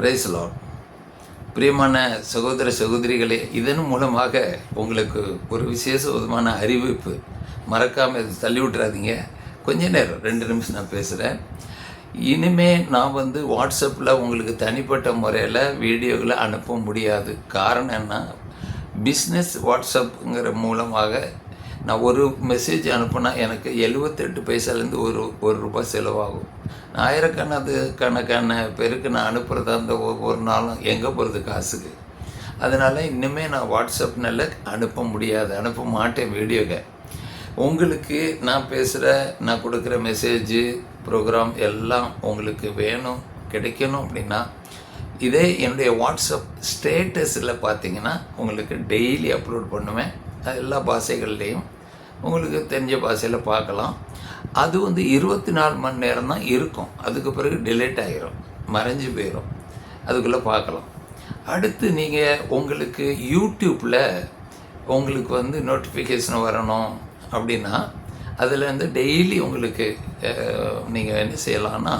பிரேசலோ பிரியமான சகோதர சகோதரிகளே இதன் மூலமாக உங்களுக்கு ஒரு விசேஷ விதமான அறிவிப்பு மறக்காமல் இது தள்ளி விட்டுறாதீங்க கொஞ்ச நேரம் ரெண்டு நிமிஷம் நான் பேசுகிறேன் இனிமே நான் வந்து வாட்ஸ்அப்பில் உங்களுக்கு தனிப்பட்ட முறையில் வீடியோகளை அனுப்ப முடியாது. காரணம் என்ன? பிஸ்னஸ் வாட்ஸ்அப்புங்கிற மூலமாக நான் ஒரு மெசேஜ் அனுப்புனா எனக்கு எழுபத்தெட்டு பைசாலேருந்து ஒரு ஒரு ரூபாய் செலவாகும். ஆயிரக்கணக்கு கணக்கான பேருக்கு நான் அனுப்புகிறதா அந்த ஒவ்வொரு நாளும் எங்கே போகிறது காசுக்கு? அதனால் இன்னுமே நான் வாட்ஸ்அப்னால அனுப்ப முடியாது. அனுப்ப மாட்டேன் வீடியோவை உங்களுக்கு நான் பேசுகிற நான் கொடுக்குற மெசேஜு ப்ரோக்ராம் எல்லாம் உங்களுக்கு வேணும் கிடைக்கணும் அப்படின்னா இதே என்னுடைய வாட்ஸ்அப் ஸ்டேட்டஸில் பார்த்தீங்கன்னா உங்களுக்கு டெய்லி அப்லோட் பண்ணுவேன். எல்லா பாஷைகள்லேயும் உங்களுக்கு தெரிஞ்ச பாஷையில் பார்க்கலாம். அது வந்து இருபத்தி நாலு மணி நேரம் தான் இருக்கும். அதுக்கு பிறகு டிலேட் ஆகிரும் மறைஞ்சு போயிடும் அதுக்குள்ளே பார்க்கலாம். அடுத்து நீங்கள் உங்களுக்கு யூடியூப்பில் உங்களுக்கு வந்து நோட்டிஃபிகேஷன் வரணும் அப்படின்னா அதில் வந்து டெய்லி உங்களுக்கு நீங்கள் என்ன செய்யலான்னா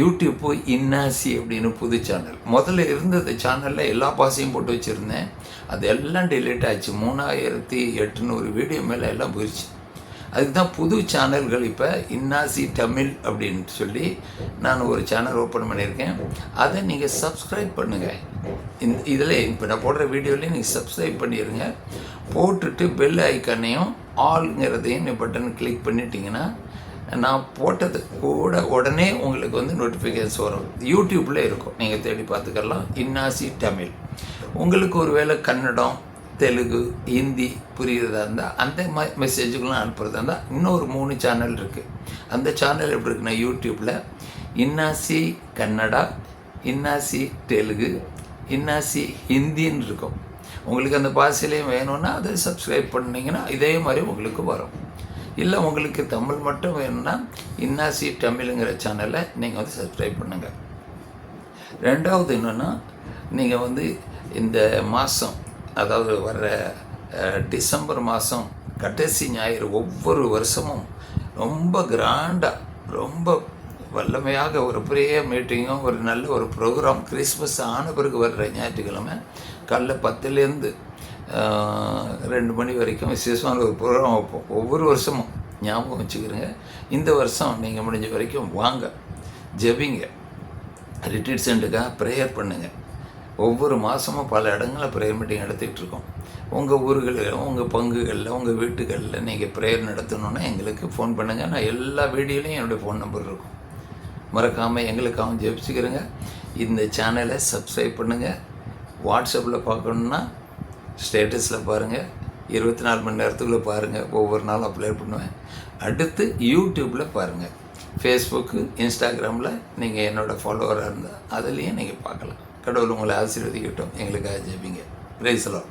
யூடியூப்பு இன்னாசி அப்படின்னு புது சேனல் முதல்ல இருந்த அந்த சேனலில் எல்லா பாசையும் போட்டு வச்சுருந்தேன். அது எல்லாம் டிலீட் ஆச்சு. மூணாயிரத்தி எட்டுநூறு வீடியோ மேலே எல்லாம் போயிடுச்சு அதுக்கு தான் புது சேனல்கள் இப்போ இன்னாசி தமிழ் அப்படின்னு சொல்லி நான் ஒரு சேனல் ஓப்பன் பண்ணியிருக்கேன். அதை நீங்கள் சப்ஸ்கிரைப் பண்ணுங்கள் இந்த இதில் இப்போ நான் போடுற வீடியோலையும் நீங்கள் சப்ஸ்கிரைப் பண்ணிடுங்க போட்டுட்டு பெல் ஐக்கானையும் ஆல்ங்கிறதையும் பட்டன் கிளிக் பண்ணிட்டீங்கன்னா நான் போட்டது கூட உடனே உங்களுக்கு வந்து நோட்டிஃபிகேஷன் வரும். யூடியூப்பில் இருக்கும். நீங்கள் தேடி பார்த்துக்கலாம். இன்னாசி தமிழ். உங்களுக்கு ஒரு வேளை கன்னடம் தெலுங்கு ஹிந்தி புரியுறதா இருந்தால் அந்த ம மெசேஜுக்கெலாம் அனுப்புகிறதா இருந்தால் இன்னொரு மூணு சேனல் இருக்குது அந்த சேனல் எப்படி இருக்குன்னா யூடியூப்பில் இன்னாசி கன்னடா இன்னாசி தெலுங்கு இன்னாசி ஹிந்தின்னு இருக்கும். உங்களுக்கு அந்த பாஷையிலையும் வேணும்னா அதை சப்ஸ்கிரைப் பண்ணிங்கன்னா இதே மாதிரி உங்களுக்கு வரும். இல்லை உங்களுக்கு தமிழ் மட்டும் வேணும்னா இன்னாசி தமிழுங்கிற சேனலை நீங்கள் வந்து சப்ஸ்கிரைப் பண்ணுங்கள் ரெண்டாவது என்னென்னா நீங்கள் வந்து இந்த மாதம் அதாவது வர்ற டிசம்பர் மாதம் கடைசி ஞாயிறு ஒவ்வொரு வருஷமும் ரொம்ப கிராண்டாக ரொம்ப வல்லமையாக ஒரு பெரிய மீட்டிங்கும் ஒரு நல்ல ஒரு ப்ரோக்ராம் கிறிஸ்மஸ் ஆன பிறகு வர்ற ஞாயிற்றுக்கிழமை காலைல பத்துலேருந்து ரெண்டு மணி வரைக்கும் விசேஷமான ஒரு ப்ரோக்ராம் வைப்போம். ஒவ்வொரு வருஷமும் ஞாபகம் வச்சுக்கிறேங்க. இந்த வருஷம் நீங்கள் முடிஞ்ச வரைக்கும் வாங்க ஜெபிங்க ரிட்ரீட் சென்டருக்காக ப்ரேயர் பண்ணுங்கள் ஒவ்வொரு மாதமும் பல இடங்களில் ப்ரேயர் மீட்டிங் நடத்திட்டு உங்கள் ஊர்களில் உங்கள் பங்குகளில் உங்கள் வீட்டுகளில் நீங்கள் ப்ரேயர் நடத்தணுன்னா எங்களுக்கு ஃபோன் பண்ணுங்கள் நான் எல்லா வீடியோலையும் என்னுடைய ஃபோன் நம்பர் இருக்கும். மறக்காமல் எங்களுக்காகவும் ஜெபிச்சுக்கிறேங்க. இந்த சேனலை சப்ஸ்கிரைப் பண்ணுங்கள் வாட்ஸ்அப்பில் பார்க்கணுன்னா ஸ்டேட்டஸில் பாருங்கள் இருபத்தி நாலு மணி நேரத்துக்குள்ளே பாருங்கள் ஒவ்வொரு நாளும் அப்ளை பண்ணுவேன். அடுத்து யூடியூப்பில் பாருங்கள் ஃபேஸ்புக்கு இன்ஸ்டாகிராமில் நீங்கள் என்னோடய ஃபாலோவராக இருந்தால் அதுலேயும் நீங்கள் பார்க்கலாம். கடவுள் உங்களை ஆசீர்வதிக்கட்டும். எங்களுக்காக ஜெபிங்க. பிரைஸ்லாம்